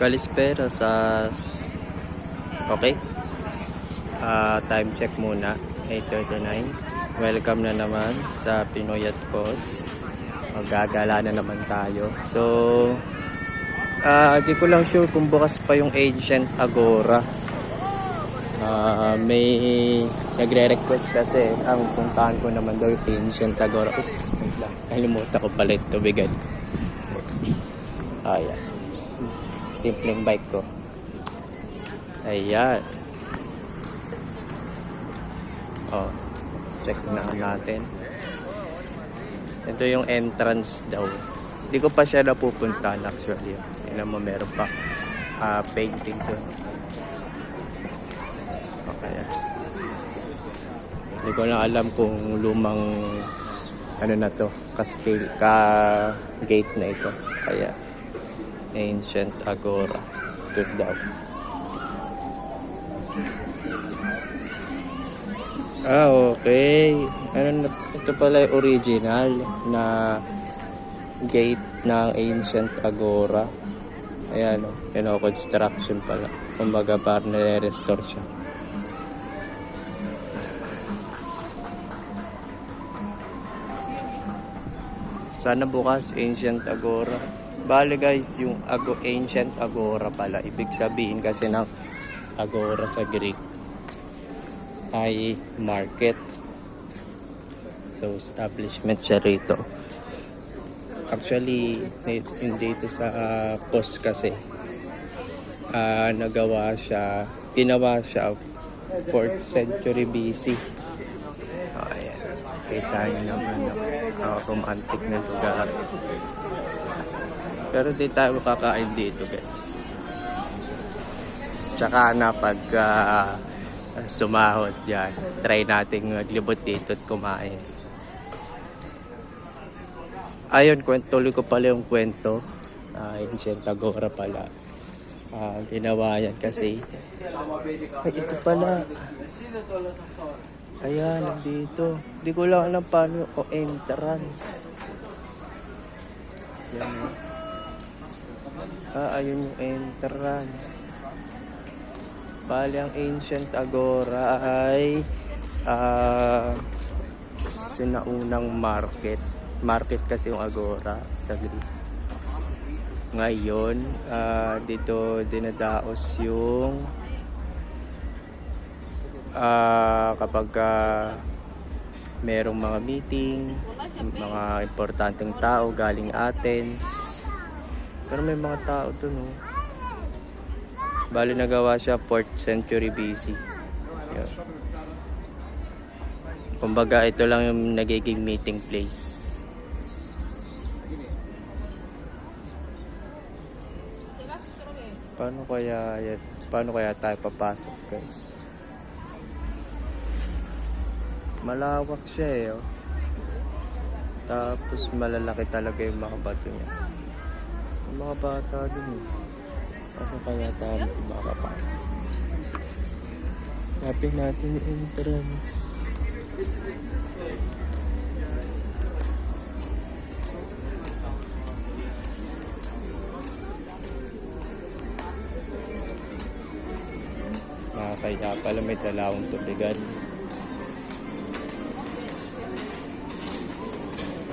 Kalispera sa... Okay. Ah, time check muna. 8.39. Welcome na naman sa Pinoy at Cos. Magagala na naman tayo. So, ah di ko lang sure kung bukas pa yung Ancient Agora. Ah, may nagre-request kasi ang puntahan ko naman daw yung Ancient Agora. Oops, wait lang. Kalimutan ko pala ito bigay. Ayan. Simpleng bike ko. Ayan. Oh, check na natin. Ito yung entrance daw. Hindi ko pa siya napupuntahan actually. Tingnan mo, meron pa ah, painting doon. Okay. Hindi ko na alam kung lumang ano na to, castle, ka gate na ito. Kaya Ancient Agora. Ito daw. Ah, okay. Ano na, ito pala yung original na gate ng Ancient Agora. Ayan, oh, construction pala. Kumbaga parang nire-restore siya. Sana bukas Ancient Agora. Bale guys, yung Ago Ancient Agora pala. Ibig sabihin kasi ng Agora sa Greek ay market. So establishment siya rito. Actually, yung dito sa uh, post kasi ah, nagawa siya, ginawa siya 4th century BC. Oh, ayan. Kita niyo naman uh, romantic na lugar. Pero di tayo kakain dito guys. Tsaka na pag ah, sumahod yan, try nating maglibot dito at kumain. Ayun, tuloy ko pala yung kwento. Uh, Ancient Agora pala. Ah, ginawa yan kasi ay ito pala ayan nandito hindi ko lang alam paano o entrance yan o ah ayun yung entrance. Bali ang ancient agora ay ah sinaunang market. Market kasi yung agora sa Greek ngayon ah, dito dinadaos yung ah, kapag ah, merong mga meeting mga importanteng tao galing Athens pero may mga tao to no bali nagawa siya 4th century BC Yun. kumbaga ito lang yung nagiging meeting place Paano kaya? Paano kaya tayo papasok, guys? Malawak siya eh, oh. Tapos malalaki talaga yung mga bato niya. Mga bata din eh. Paano kaya tayo makapasok? Hanapin natin yung entrance. Nakakaya pala may dalawang tubigan.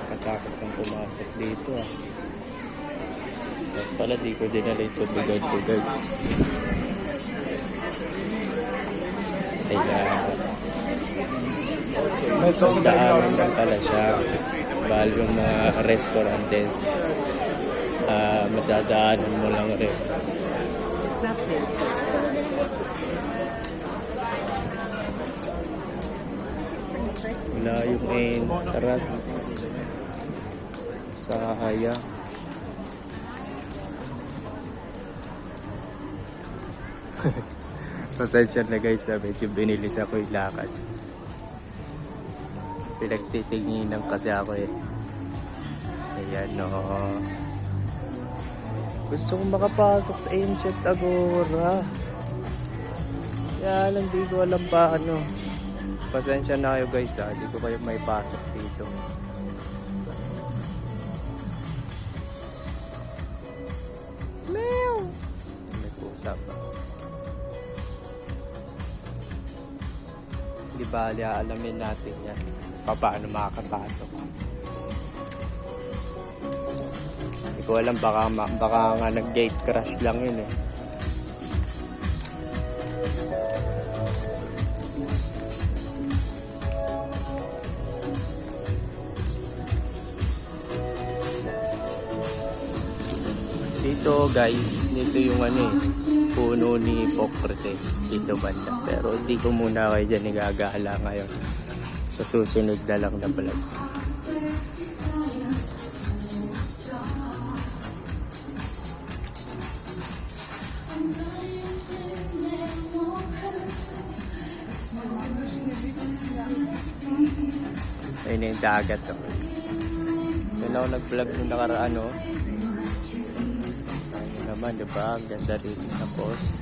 Nakatakot kang pumasok dito ah. Pala di ko dinala yung tubigan ko guys. Ayan. Sa daanan lang pala siya. Bali yung mga restaurantes. ah madadaanan mo lang rin. Wala yung entrance. Sayang. Pasensya na guys, ah, medyo binilis ako yung lakad. Pinagtitinginan kasi ako eh. Ayan no. Gusto kong makapasok sa Ancient Agora. Kaya lang di ko alam pa ano. Pasensya na kayo guys ha, di ko kayo may pasok dito. Meow! sapa. Di bali, alamin natin yan. Pa- Paano makakapasok. Hindi ko alam, baka, baka nga nag-gate crash lang yun eh. Dito guys, dito yung ano eh, puno ni Hippocrates dito banda. Pero hindi ko muna kayo dyan igagala ngayon. Sa susunod na lang na vlog. Ayun na yung dagat oh. Doon ako nag-vlog nung nakaraan oh. Naman, di ba? Ang ganda rin sa post.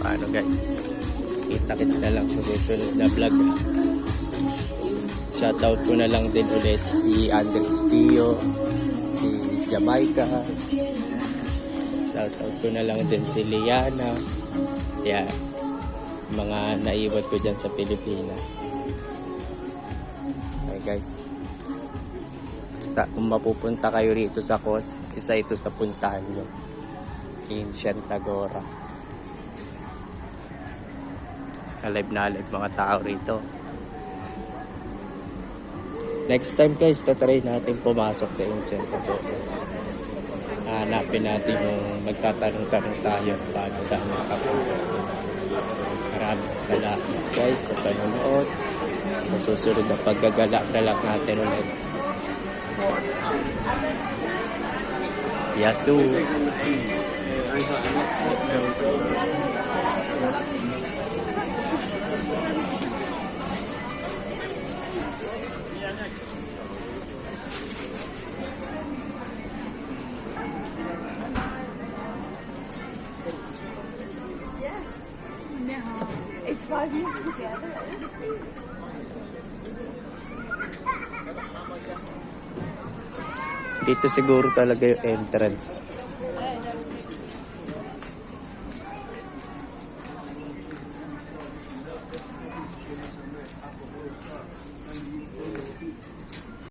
Paano guys? Kita-kits na lang sa susunod na vlog. Shoutout ko na lang din ulit si Andres Pio, si Jamaica. Shoutout ko na lang din si Liana. Yeah. Mga naiwan ko dyan sa Pilipinas. Okay guys. Sa, kung mapupunta kayo rito sa Kos, isa ito sa puntahan nyo. Ancient Agora. Alive na alive mga tao rito. Next time guys, tatry natin pumasok sa Ancient Agora. Hanapin natin yung magtatanong-tanong tayo paano tayo makapasok. Maraming salamat guys sa panonood. Sa susunod na paggagalak-galak natin ulit. Yasu. It's five years together. Dito siguro talaga yung entrance.